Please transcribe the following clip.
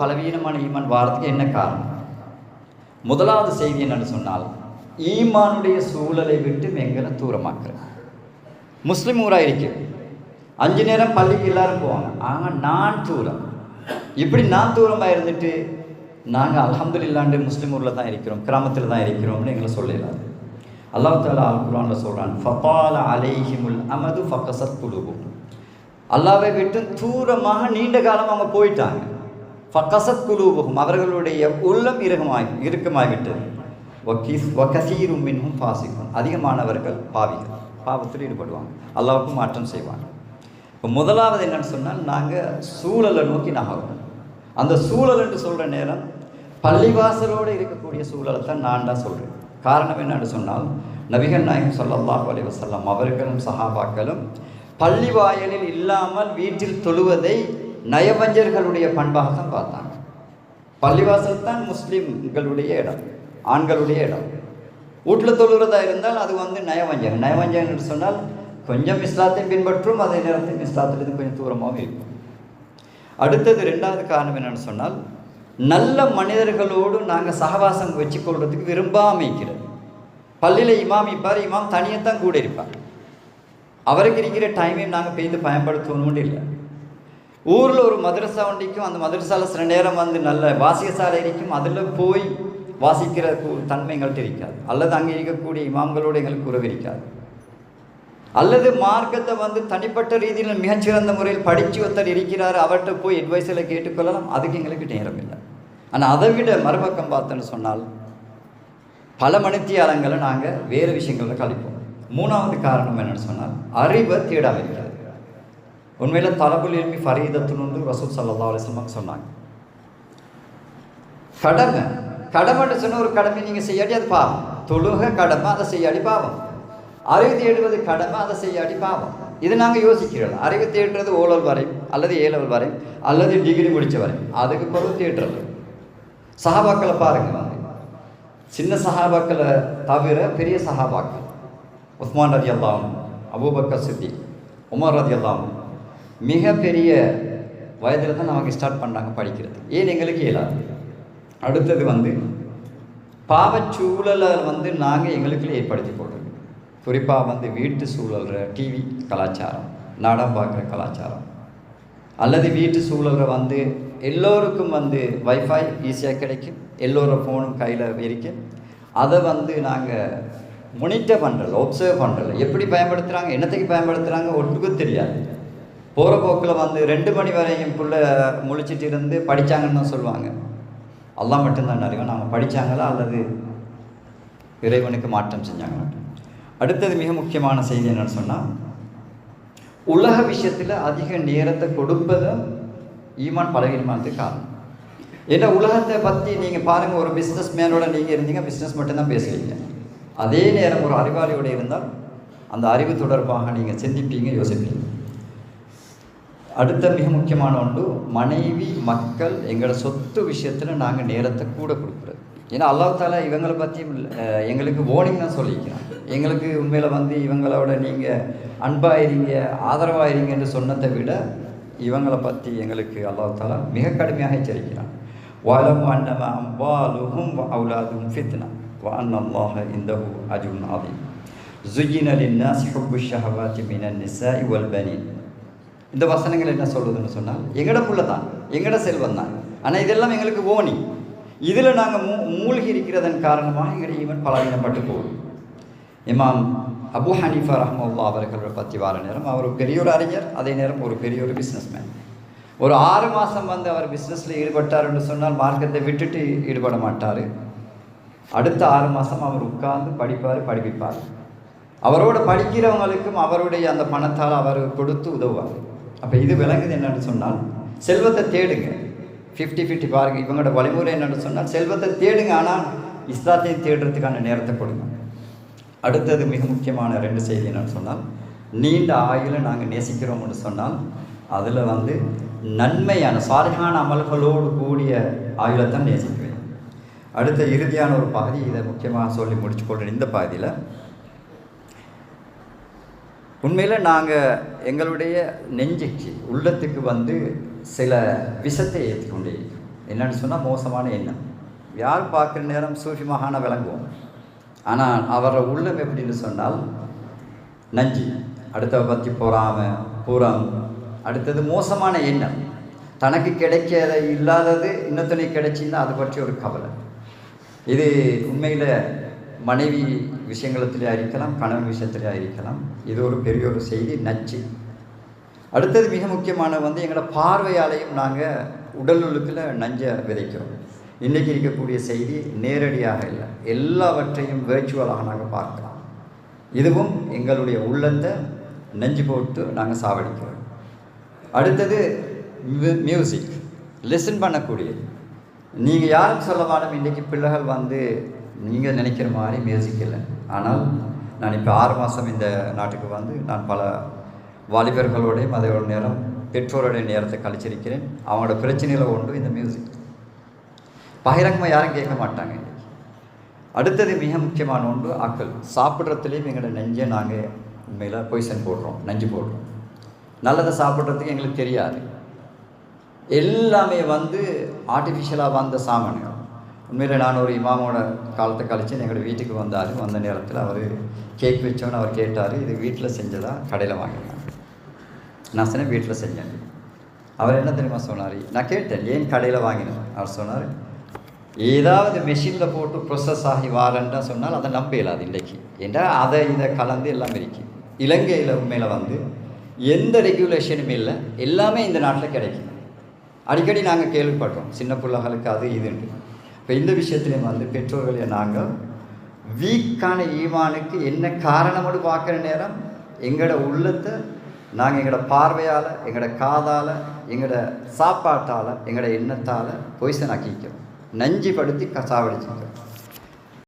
பலவீனமான ஈமான் வாரத்துக்கு என்ன காரணம்? முதலாவது செய்தி என்னன்னு சொன்னால் ஈமானுடைய சூழலை விட்டு எங்களை தூரமாக்குறேன் முஸ்லீம் ஊராக இருக்கு. அஞ்சு நேரம் பள்ளிக்கு எல்லாரும் போவாங்க. ஆனால் நான் தூரம். இப்படி நான் தூரமாக இருந்துட்டு நாங்கள் அல்ஹம்துலில்லாண்டு முஸ்லீம் ஊரில் தான் இருக்கிறோம் கிராமத்தில் தான் இருக்கிறோம்னு எங்களை சொல்லலாம் அல்லா தாலா அல் குரானில் சொல்கிறான் ஃபபால அலைஹிமுல் அமது ஃபக்கசத் குழுவும் அல்லாவை விட்டு தூரமாக நீண்ட காலம் அவங்க போயிட்டாங்க. ஃபகசத் குலூபுகும் அவர்களுடைய உள்ளம் இறுகமாகி இறுக்கமாகிவிட்டது வக்கீஸ் வகசீரும் மின்ஹும் பாசிக்கும் அதிகமானவர்கள் பாவிகள். பாவத்தில் ஈடுபடுவாங்க. அல்லாவுக்கும் மாற்றம் செய்வாங்க. இப்போ முதலாவது என்னன்னு சொன்னால் நாங்கள் சூழலை நோக்கி நகரும் அந்த சூழல் என்று சொல்கிற நேரம் பள்ளிவாசலோடு இருக்கக்கூடிய சூழலை தான் நான் தான் சொல்கிறேன் காரணம் என்னன்னு சொன்னால் நபிகள் நாயகம் சொல்லல்லாஹ் அலைஹி வஸல்லம் அவர்களும் சஹாபாக்களும் பள்ளி வாயலில் இல்லாமல் வீட்டில் தொழுவதை நயவஞ்சர்களுடைய பண்பாக தான் பார்த்தாங்க. பள்ளிவாசல் தான் முஸ்லீம்களுடைய இடம் ஆண்களுடைய இடம். வீட்டில் தொழுகிறதா இருந்தால் அது வந்து நயவஞ்சகம். நயவஞ்சகம் என்று சொன்னால் கொஞ்சம் இஸ்லாத்தை பின்பற்றும் அதே நேரத்தில் இஸ்லாத்திலிருந்து கொஞ்சம் தூரமாகவும் இருக்கும். அடுத்தது ரெண்டாவது காரணம் என்னென்னு சொன்னால் நல்ல மனிதர்களோடு நாங்கள் சகவாசம் வச்சுக்கொள்றதுக்கு விரும்பாமைக்கிறது பள்ளியில் இமாம் இப்பார் இமாம் தனியாக தான் கூட இருப்பார். அவருக்கு இருக்கிற டைமையும் நாங்கள் பெய்து பயன்படுத்தணும்னு இல்லை. ஊரில் ஒரு மதரசா ஒண்டிக்கும் அந்த மதரசாவில் சில நேரம் வந்து நல்ல வாசிகசாலை இருக்கும். அதில் போய் வாசிக்கிற தன்மை எங்கள்கிட்ட இருக்காது. அல்லது அங்கே இருக்கக்கூடிய இமாம்களோடு எங்களுக்கு உறவு இருக்காது. அல்லது மார்க்கத்தை வந்து தனிப்பட்ட ரீதியில் மிகச்சிறந்த முறையில் படித்து ஒருத்தர் இருக்கிறார் அவர்கிட்ட போய் அட்வைஸில் கேட்டுக்கொள்ளலாம். அதுக்கு எங்களுக்கு நேரம் இல்லை ஆனால் அதை விட மறுபக்கம் பார்த்தோன்னு சொன்னால் பல மணித்தியாலங்களை நாங்கள் வேறு விஷயங்களில் கழிப்போம். மூணாவது காரணம் என்னென்னு சொன்னால் அறிவை தேடாமல் இருக்கிறது உண்மையில் தலபுல் எல்மி ஃபரீதத்துன்னு ரசூல் சல்லா அலிஸ்லமாக சொன்னாங்க. கடமை. கடமைன்னு சொன்ன ஒரு கடமை நீங்கள் செய்யாடி அது பாவம். தொழுக கடமை அதை செய்யாடி பாவம். அறிவு தேடுவது கடமை அதை செய்யாடி பாவம். இது நாங்கள் யோசிக்கிறோம். அறிவு தேடுறது ஓலல் வரை அல்லது ஏலவல் வரை அல்லது டிகிரி முடிச்ச வரை அதுக்கு பிறகு தேடுறது சஹாபாக்களை பாருங்கள் வந்து சின்ன சஹாபாக்களை தவிர பெரிய சஹாபாக்கள். உஸ்மான் ரதி அல்லாம் அபூபக்கர் சித்தி உமர் ரதி அல்லாம் மிகப்பெரிய வயதில் தான் நமக்கு ஸ்டார்ட் பண்ணாங்க படிக்கிறது. ஏன் எங்களுக்கு இயலாது அடுத்தது வந்து பாவச்சூழலை வந்து நாங்கள் எங்களுக்குள்ளே ஏற்படுத்தி போடுறோம் குறிப்பாக வந்து வீட்டு சூழல்ற டிவி கலாச்சாரம் நாடகம் பார்க்குற கலாச்சாரம். அல்லது வீட்டு சூழல்ற வந்து எல்லோருக்கும் வந்து வைஃபை ஈஸியாக கிடைக்கும். எல்லோரும் ஃபோனும் கையில் இருக்கு அதை வந்து நாங்கள் மொனிட்டர் பண்ணுறல ஒப்சர்வ் பண்ணுறல எப்படி பயன்படுத்துகிறாங்க என்னத்துக்கு பயன்படுத்துகிறாங்க ஒட்டுக்கும் தெரியாது. போகிற போக்கில் வந்து ரெண்டு மணி வரையும் பிள்ளை முழிச்சிட்டு இருந்து படித்தாங்கன்னு தான் சொல்லுவாங்க. எல்லாம் மட்டும்தான் அறிவோம் நாங்கள் படித்தாங்களா அல்லது இறைவனுக்கு மாற்றம் செஞ்சாங்களா? அடுத்தது மிக முக்கியமான செய்தி என்னென்னு சொன்னால் உலக விஷயத்தில் அதிக நேரத்தை கொடுப்பதும் ஈமான் பலவீனமானதுக்கு காரணம். ஏன்னா உலகத்தை பற்றி நீங்கள் பாருங்கள் ஒரு பிஸ்னஸ் மேனோட நீங்கள் இருந்தீங்க பிஸ்னஸ் மட்டும்தான் பேசுவீங்க. அதே நேரம் ஒரு அறிவாளியோடு இருந்தால் அந்த அறிவு தொடர்பாக நீங்கள் சிந்திப்பீங்க யோசிப்பீங்க. அடுத்த மிக முக்கியமான ஒன்று மனைவி மக்கள் எங்களோட சொத்து விஷயத்தில் நாங்கள் நேரத்தை கூட கொடுக்குறது ஏன்னா அல்லாஹ் தாலா இவங்களை பற்றி எங்களுக்கு வார்னிங் தான் சொல்லிக்கிறான் எங்களுக்கு உண்மையில் வந்து இவங்களோட நீங்கள் அன்பாயிருங்க ஆதரவாயிருங்க என்று சொன்னதை விட இவங்களை பற்றி எங்களுக்கு அல்லாஹ் தாலா மிக கடுமையாக எச்சரிக்கிறான் வாலம் அன்னம அம்பாலுகும் அவுலாதும் ஃபித்னா وأن الله عنده أجر عظيم زين للناس حب الشهوات من النساء والبنين இந்த வசனங்கள் என்ன சொல்லுதுன்னு சொன்னால் எங்கட புள்ள தான் எங்கட செல்வம் தான் ஆனால் இதெல்லாம் எங்களுக்கு ஓனி இதில் நாங்கள் மூ மூழ்கி இருக்கிறதன் காரணமாக எங்களுடைய ஈவன் பலவீனப்பட்டு போகும். இமாம் அபு ஹனீஃபா ரஹமுல்லா அவர்களை பற்றி வார நேரம் அவர் ஒரு பெரிய ஒரு அறிஞர் அதே நேரம் ஒரு பெரிய ஒரு பிஸ்னஸ்மேன் ஒரு ஆறு மாதம் வந்து அவர் பிஸ்னஸில் ஈடுபட்டார் என்று சொன்னால் மார்க்கத்தை விட்டுட்டு ஈடுபட மாட்டார். அடுத்த ஆறு மாதம் அவர் உட்கார்ந்து படிப்பார் படிப்பிப்பார். அவரோட படிக்கிறவங்களுக்கும் அவருடைய அந்த பணத்தால் அவர் கொடுத்து உதவுவார். அப்போ இது விளங்குது என்னென்னு சொன்னால் செல்வத்தை தேடுங்க. ஃபிஃப்டி ஃபிஃப்டி பாருங்க இவங்களோட வழிமுறை என்னென்னு சொன்னால் செல்வத்தை தேடுங்க ஆனால் இஸ்லாத்தையும் தேடுறதுக்கான நேரத்தை கொடுங்க. அடுத்தது மிக முக்கியமான ரெண்டு செய்தி என்னென்னு சொன்னால் நீண்ட ஆயுளை நாங்கள் நேசிக்கிறோம்னு சொன்னால் அதில் வந்து நன்மையான சாலிகான அமல்களோடு கூடிய ஆயுளைத்தான் நேசிக்குவேன் அடுத்த இறுதியான ஒரு பகுதி இதை முக்கியமாக சொல்லி முடிச்சு கொள்கிறேன் இந்த பகுதியில் உண்மையில் நாங்கள் எங்களுடைய நெஞ்சுக்கு உள்ளத்துக்கு வந்து சில விஷத்தை ஏற்றி கொண்டே என்னன்னு சொன்னால் மோசமான எண்ணம். யார் பார்க்குற நேரம் சூஃபிமகான விளங்குவோம். ஆனால் அவரோட உள்ளம் எப்படின்னு சொன்னால் நஞ்சு. அடுத்தவ பற்றி பொறாம புறம் அடுத்தது மோசமான எண்ணம். தனக்கு கிடைக்காத இல்லாதது இன்னொருத்தனுக்கு கிடைச்சின்னா அதை பற்றி ஒரு கவலை. இது உண்மையில் மனைவி விஷயங்களத்திலே இருக்கலாம் கணவன் விஷயத்திலே இருக்கலாம் இது ஒரு பெரிய ஒரு செய்தி நச்சு. அடுத்தது மிக முக்கியமான வந்து எங்களோட பார்வையாலையும் நாங்கள் உடல் உழுக்கில் நஞ்சை விதைக்கிறோம். இன்றைக்கி இருக்கக்கூடிய செய்தி நேரடியாக இல்லை. எல்லாவற்றையும் வேர்ச்சுவலாக நாங்கள் பார்க்கலாம். இதுவும் எங்களுடைய உள்ளத்தை நெஞ்சு போட்டு நாங்கள் சாவடிக்கிறோம். அடுத்தது மியூசிக் லிசன் பண்ணக்கூடியது. நீங்கள் யாரும் சொல்ல வேணும்? இன்றைக்கி பிள்ளைகள் வந்து நீங்கள் நினைக்கிற மாதிரி மியூசிக் இல்லை ஆனால் நான் இப்போ ஆறு மாதம் இந்த நாட்டுக்கு வந்து நான் பல வாலிபர்களோடையும் அதோட ஒரு நேரம் பெற்றோருடைய நேரத்தை கழிச்சிருக்கிறேன். அவங்களோட பிரச்சனையில் ஒன்று இந்த மியூசிக். பகிரங்கமாக யாரும் கேட்க மாட்டாங்க அடுத்தது மிக முக்கியமான ஒன்று ஆக்கள். சாப்பிட்றதுலேயும் எங்களோட நெஞ்சை நாங்கள் உண்மையில் பொய்சன் போடுறோம் நஞ்சு போடுறோம். நல்லதை சாப்பிட்றதுக்கு எங்களுக்கு தெரியாது. எல்லாமே வந்து ஆர்டிஃபிஷியலாக வந்த சாமான்கள். உண்மையில் நான் ஒரு இமாமோட காலத்தை கழிச்சு எங்களோட வீட்டுக்கு வந்தார். வந்த நேரத்தில் அவர் கேக் வச்சோன்னு அவர் கேட்டார். இது வீட்டில் செஞ்சதா? கடையில் வாங்கினாங்க நான் சொன்னேன் வீட்டில் செஞ்சேன். அவர் என்ன தெரியுமா சொன்னார்? நான் கேட்டேன் ஏன் கடையில் வாங்கினேன் அவர் சொன்னார் ஏதாவது மெஷினில் போட்டு ப்ரொசஸ் ஆகி வாரண்டா சொன்னால் அதை நம்ப இயலாது இன்றைக்கு. என்றால் அதை இதை கலந்து எல்லாம் இருக்கு. இலங்கையில் உண்மையில் வந்து எந்த ரெகுலேஷனும் இல்லை. எல்லாமே இந்த நாட்டில் கிடைக்கும் அடிக்கடி நாங்கள் கேள்விப்பட்டோம் சின்ன பிள்ளைகளுக்கு அது இதுன்னு இப்போ இந்த விஷயத்துலையும் வந்து பெற்றோர்களை நாங்கள் வீக்கான ஈமானுக்கு என்ன காரணம்னு பார்க்குற நேரம் எங்களோட உள்ளத்தை நாங்கள் எங்களோட பார்வையால் எங்களோட காதால் எங்களோட சாப்பாட்டால் எங்களோட எண்ணத்தால் பொய்சன் ஆக்கிக்கிறோம். நஞ்சு படுத்தி க சாவடிச்சிக்கிறோம்